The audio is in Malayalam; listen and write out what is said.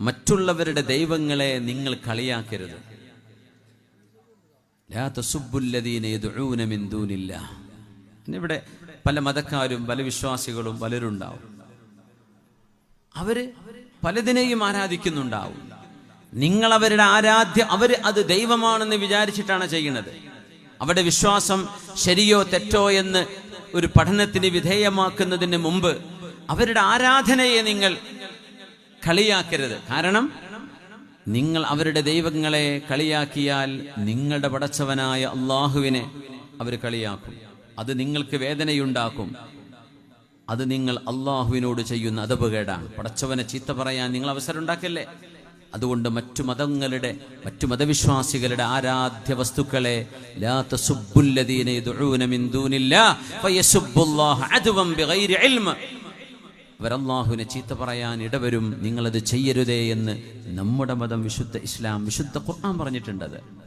മറ്റുള്ളവരുടെ ദൈവങ്ങളെ നിങ്ങൾ കളിയാക്കരുത്. ഇവിടെ പല മതക്കാരും പല വിശ്വാസികളും പലരുണ്ടാവും. അവർ പലതിനെയും ആരാധിക്കുന്നുണ്ടാവും. നിങ്ങൾ അവരുടെ ആരാധ്യ അവർ അത് ദൈവമാണെന്ന് വിചാരിച്ചിട്ടാണ് ചെയ്യുന്നത്. അവരുടെ വിശ്വാസം ശരിയോ തെറ്റോ എന്ന് ഒരു പഠനത്തിന് വിധേയമാക്കുന്നതിന് മുമ്പ് അവരുടെ ആരാധനയെ നിങ്ങൾ കളിയാക്കരുത്. കാരണം നിങ്ങൾ അവരുടെ ദൈവങ്ങളെ കളിയാക്കിയാൽ നിങ്ങളുടെ പടച്ചവനായ അള്ളാഹുവിനെ അവർ കളിയാക്കും. അത് നിങ്ങൾക്ക് വേദനയുണ്ടാക്കും. അത് നിങ്ങൾ അള്ളാഹുവിനോട് ചെയ്യുന്ന അതപകേടാണ്. പടച്ചവനെ ചീത്ത പറയാൻ നിങ്ങൾ അവസരം ഉണ്ടാക്കല്ലേ? അതുകൊണ്ട് മറ്റു മതങ്ങളുടെ മറ്റു മതവിശ്വാസികളുടെ ആരാധ്യ വസ്തുക്കളെ ലാ അവരല്ലാഹുവിനെ ചീത്ത പറയാൻ ഇടവരും നിങ്ങളത് ചെയ്യരുതേ എന്ന് നമ്മുടെ മതം വിശുദ്ധ ഇസ്ലാം വിശുദ്ധ ഖുർആൻ പറഞ്ഞിട്ടുണ്ടത്.